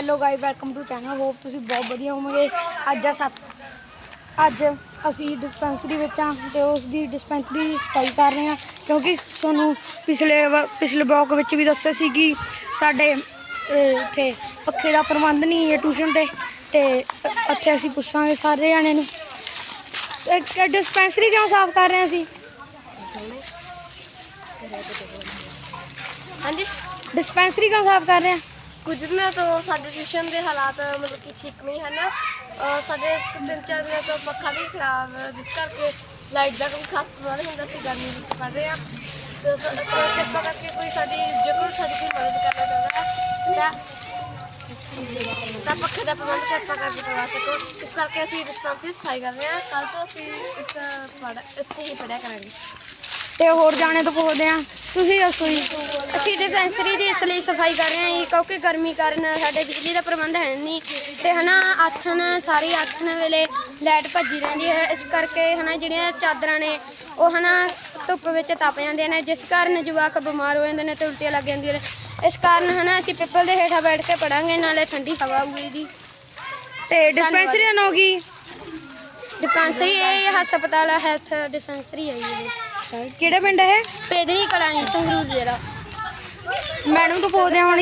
Hello guys welcome to channel hope ਤੁਸੀਂ ਬਹੁਤ ਵਧੀਆ ਹੋਵੋਗੇ। ਅੱਜ ਆ ਸੱਤ ਅੱਜ ਅਸੀਂ ਡਿਸਪੈਂਸਰੀ ਵਿੱਚ ਆ ਤੇ ਉਸ ਦੀ ਡਿਸਪੈਂਸਰੀ ਦੀ ਸਫ਼ਾਈ ਕਰ ਰਹੇ ਹਾਂ ਕਿਉਂਕਿ ਤੁਹਾਨੂੰ ਪਿਛਲੇ ਪਿਛਲੇ ਬਲੌਗ ਵਿੱਚ ਵੀ ਦੱਸਿਆ ਸੀ ਕਿ ਸਾਡੇ ਇੱਥੇ ਪੱਖੇ ਦਾ ਪ੍ਰਬੰਧ ਨਹੀਂ ਹੈ ਟਿਊਸ਼ਨ ਤੇ ਤੇ ਇੱਥੇ ਅਸੀਂ ਪੁੱਛਾਂਗੇ ਸਾਰੇ ਜਾਣੇ ਨੂੰ। ਡਿਸਪੈਂਸਰੀ ਕਿਉਂ ਸਾਫ਼ ਕਰ ਰਹੇ ਅਸੀਂ? ਹਾਂਜੀ। ਡਿਸਪੈਂਸਰੀ ਕਿਉਂ ਸਾਫ਼ ਕਰ ਰਹੇ ਹਾਂ ਕੁਝ ਦਿਨਾਂ ਤੋਂ ਸਾਡੇ ਟਿਊਸ਼ਨ ਦੇ ਹਾਲਾਤ ਮਤਲਬ ਕਿ ਠੀਕ ਨਹੀਂ ਹਨ। ਅਹ ਸਾਡੇ ਇੱਕ ਤਿੰਨ ਚਾਰ ਦਿਨਾਂ ਤੋਂ ਪੱਖਾ ਵੀ ਖਰਾਬ, ਜਿਸ ਕਰਕੇ ਲਾਈਟ ਦਾ ਕੋਈ ਖਾਸ ਪ੍ਰਬੰਧ ਹੁੰਦਾ ਸੀ ਗਰਮੀ ਵਿੱਚ ਪੜ ਰਹੇ ਹਾਂ। ਤੇ ਸ- ਤਾਂ ਕਿਰਪਾ ਕਰਕੇ ਕੋਈ ਸਾਡੀ, ਜ਼ਰੂਰ ਸਾਡੀ ਕੋਈ ਮਦਦ ਕਰਨਾ ਚਾਹੁੰਦਾ ਹੈ। ਤਾਂ ਤਾਂ ਪੱਖੇ ਦਾ ਪ੍ਰਬੰਧ ਕਿਰਪਾ ਕਰਕੇ ਕਰਵਾ ਸਕੋ। ਇਸ ਕਰਕੇ ਅਸੀਂ ਰਿਸਪਾਂਸਿਸ ਸਫ਼ਾਈ ਕਰ ਰਹੇ ਹਾਂ। ਕੱਲ ਤੋਂ ਅਸੀਂ ਇਸ ਪੜ ਇੱਥੇ ਹੀ ਪੜਿਆ ਕਰਾਂਗੇ। ਤੇ ਹੋਰ ਜਾਣੇ ਤੋਂ ਪੁੱਛਦੇ ਹਾਂ। ਤੁਸੀਂ ਦੱਸੋ ਜੀ। ਅਸੀਂ ਡਿਸਪੈਂਸਰੀ ਦੀ ਇਸ ਲਈ ਸਫ਼ਾਈ ਕਰ ਰਹੇ ਹਾਂ ਜੀ, ਕਿਉਂਕਿ ਗਰਮੀ ਕਾਰਨ ਸਾਡੇ ਬਿਜਲੀ ਦਾ ਪ੍ਰਬੰਧ ਹੈ ਨਹੀਂ। ਤੇ ਹਨਾ, ਆਥਣ, ਸਾਰੀ ਆਥਣ ਵੇਲੇ ਲਾਈਟ ਭੱਜੀ ਰਹਿੰਦੀ ਹੈ। ਇਸ ਕਰਕੇ ਹਨਾ, ਜਿਹੜੀਆਂ ਚਾਦਰਾਂ ਨੇ, ਉਹ ਹਨਾ, ਧੁੱਪ ਵਿੱਚ ਤਪ ਜਾਂਦੀਆਂ ਨੇ, ਜਿਸ ਕਾਰਨ ਜਵਾਕ ਬਿਮਾਰ ਹੋ ਜਾਂਦੇ ਨੇ ਤੇ ਉਲਟੀਆਂ ਲੱਗ ਜਾਂਦੀਆਂ ਨੇ। ਇਸ ਕਾਰਨ ਹਨਾ, ਅਸੀਂ ਪਿੱਪਲ ਦੇ ਹੇਠਾਂ ਬੈਠ ਕੇ ਪੜਾਂਗੇ, ਨਾਲੇ ਠੰਡੀ ਹਵਾ ਆਊਗੀ ਜੀ। ਤੇ ਡਿਸਪੈਂਸਰੀ ਦਾ ਨਾਂ ਡਿਸਪੈਂਸਰੀ ਇਹ ਹਸਪਤਾਲ ਹੈਲਥ ਡਿਸਪੈਂਸਰੀ ਹੈ ਜੀ। ਇਹ। ਕਿਹੜਾ ਪਿੰਡ ਹੈ ਪੇਦਰੀ ਕਲਾਂ ਜੀ ਸੰਗਰੂਰ ਜ਼ਿਲ੍ਹਾ। ਮੈਡਮ ਤੋਂ ਪੁੱਛਦੇ ਹਾਂ ਹੁਣ।